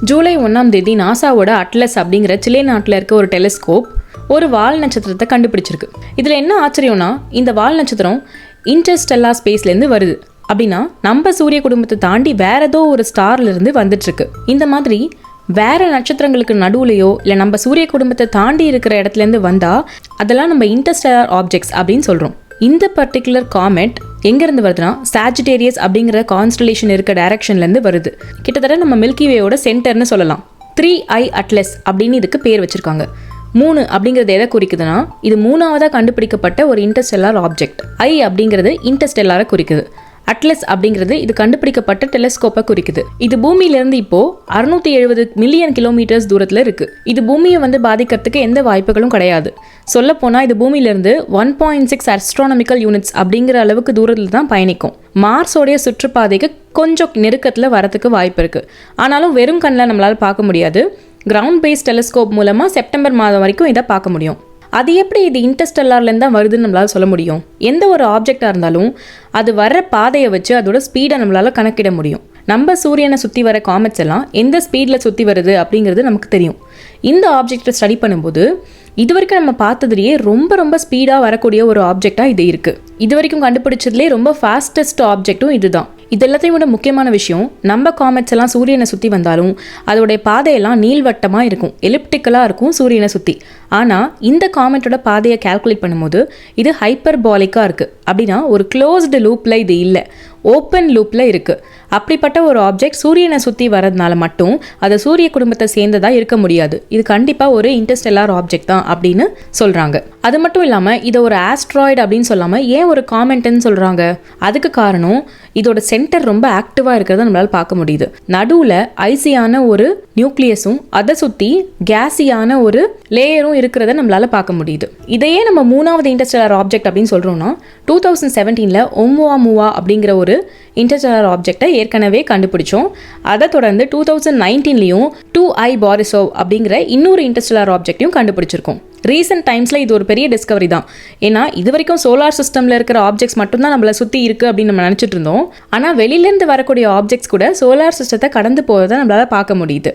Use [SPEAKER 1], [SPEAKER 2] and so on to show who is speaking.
[SPEAKER 1] ஜூலை ஒன்றாம் தேதி நாசாவோட அட்லஸ் அப்படிங்கிற சிலே நாட்டில் இருக்க ஒரு டெலிஸ்கோப் ஒரு வால் நட்சத்திரத்தை கண்டுபிடிச்சிருக்கு. இதில் என்ன ஆச்சரியம்னா இந்த வால் நட்சத்திரம் இன்டர்ஸ்டெல்லா ஸ்பேஸ்லேருந்து வருது. அப்படின்னா நம்ம சூரிய குடும்பத்தை தாண்டி வேற ஏதோ ஒரு ஸ்டார்லேருந்து வந்துட்டுருக்கு. இந்த மாதிரி வேற நட்சத்திரங்களுக்கு நடுவுலையோ இல்லை நம்ம சூரிய குடும்பத்தை தாண்டி இருக்கிற இடத்துல இருந்து அதெல்லாம் நம்ம இன்டர்ஸ்டெல்லார் ஆப்ஜெக்ட்ஸ் அப்படின்னு சொல்கிறோம் இந்த பர்டிகுலர் காமெட் எங்கேருந்து வருதுன்னா சாஜிடேரியஸ் அப்படிங்கிற கான்ஸ்டலேஷன் இருக்க டைரக்ஷன்லேருந்து வருது. கிட்டத்தட்ட நம்ம மில்கிவேயோட சென்டர்னு சொல்லலாம். த்ரீ ஐ அட்லஸ் அப்படின்னு இதுக்கு பேர் வச்சுருக்காங்க. மூணு அப்படிங்கிறது எதை குறிக்குதுன்னா இது மூணாவதாக கண்டுபிடிக்கப்பட்ட ஒரு இன்டர்ஸ்டெல்லார் ஆப்ஜெக்ட் ஐ அப்படிங்கிறது இன்டர்ஸ்டெல்லாரை குறிக்குது. அட்லஸ் அப்படிங்கிறது இது கண்டுபிடிக்கப்பட்ட டெலஸ்கோப்பை குறிக்குது. இது பூமியிலிருந்து இப்போ அறுநூத்தி எழுபது மில்லியன் கிலோமீட்டர்ஸ் தூரத்தில் இருக்கு. இது பூமியை வந்து பாதிக்கிறதுக்கு எந்த வாய்ப்புகளும் கிடையாது. சொல்ல போனால் இது பூமியிலிருந்து one point six astronomical units அப்படிங்கிற அளவுக்கு தூரத்தில் தான் பயணிக்கும். மார்ஸோடைய சுற்றுப்பாதைக்கு கொஞ்சம் நெருக்கத்தில் வரத்துக்கு வாய்ப்பு இருக்கு. ஆனாலும் வெறும் கண்ணில் நம்மளால் பார்க்க முடியாது. கிரவுண்ட் பேஸ் டெலிஸ்கோப் மூலமாக செப்டம்பர் மாதம் வரைக்கும் இதை பார்க்க முடியும். அது எப்படி இது இன்டர்ஸ்டெல்லார்லேருந்து தான் வருதுன்னு நம்மளால சொல்ல முடியும். எந்த ஒரு ஆப்ஜெக்டாக இருந்தாலும் அது வர்ற பாதையை வச்சு அதோட ஸ்பீடை நம்மளால் கணக்கிட முடியும். நம்ம சூரியனை சுற்றி வர காமெட்ஸ் எல்லாம் எந்த ஸ்பீடில் சுற்றி வருது அப்படிங்கிறது நமக்கு தெரியும். இந்த ஆப்ஜெக்டை ஸ்டடி பண்ணும்போது இது வரைக்கும் நம்ம பார்த்ததுலேயே ரொம்ப ரொம்ப ஸ்பீடாக வரக்கூடிய ஒரு ஆப்ஜெக்டாக இது இருக்குது இது வரைக்கும் கண்டுபிடிச்சதுலேயே ரொம்ப ஃபாஸ்டஸ்ட் ஆப்ஜெக்ட்டும் இதுதான். இது எல்லாத்தையும் விட முக்கியமான விஷயம் நம்ம காமெட்ஸ் எல்லாம் சூரியனை சுற்றி வந்தாலும் அதோடைய பாதையெல்லாம் நீள்வட்டமாக இருக்கும் எலிப்டிக்கலாக இருக்கும் சூரியனை சுற்றி ஆனால் இந்த காமெட்டோட பாதையை கால்குலேட் பண்ணும்போது இது ஹைப்பர்பாலிக்காக இருக்குது அப்படின்னா ஒரு க்ளோஸ்டு லூப்பில் இது இல்லை. ஓப்பன் லூப்பில் இருக்குது அப்படிப்பட்ட ஒரு ஆப்ஜெக்ட் சூரியனை சுற்றி வரதுனால மட்டும் அது சூரிய குடும்பத்தை சேர்ந்ததாக இருக்க முடியாது. இது கண்டிப்பாக ஒரு இன்டர்ஸ்டெல்லார் ஆப்ஜெக்ட் தான் அப்படின்னு சொல்கிறாங்க அது மட்டும் இல்லாமல் இதை ஒரு ஆஸ்ட்ராய்டு அப்படின்னு சொல்லாமல் ஏன் ஒரு காமெண்ட்னு சொல்கிறாங்க அதுக்கு காரணம் இதோட சென்டர் ரொம்ப ஆக்டிவாக இருக்கிறத நம்மளால் பார்க்க முடியுது. நடுவில் ஐசியான ஒரு நியூக்ளியஸும் அதை சுற்றி கேஸியான ஒரு லேயரும் இருக்கிறத நம்மளால் பார்க்க முடியுது. இதையே நம்ம மூணாவது இன்டர்ஸ்டெல்லார் ஆப்ஜெக்ட் அப்படின்னு சொல்கிறோம்னா டூ தௌசண்ட் செவன்டீனில் ஒம்முவா மூவா அப்படிங்கிற ஒரு இன்டர்ஸ்டெல்லார் ஆப்ஜெக்டை ஏற்கனவே கண்டுபிடிச்சோம். அதை தொடர்ந்து டூ தௌசண்ட் நைன்டீன்லையும் டூ ஐ பாரிசோவ் அப்படிங்கிற இன்னொரு இன்டர்ஸ்டெல்லார் ஆப்ஜெக்டையும் கண்டுபிடிச்சிருக்கோம். ரீசெண்ட் டைம்ஸில் இது ஒரு பெரிய டிஸ்கவரி தான். ஏன்னா இது வரைக்கும் சோலார் சிஸ்டமில் இருக்கிற ஆப்ஜெக்ட்ஸ் மட்டும்தான் நம்மளை சுற்றி இருக்குது அப்படின்னு நம்ம நினச்சிட்டு இருந்தோம். ஆனால் வெளியிலேருந்து வரக்கூடிய ஆப்ஜெக்ட்ஸ் கூட சோலார் சிஸ்டத்தை கடந்து போகிறத நம்மளால் பார்க்க முடியுது.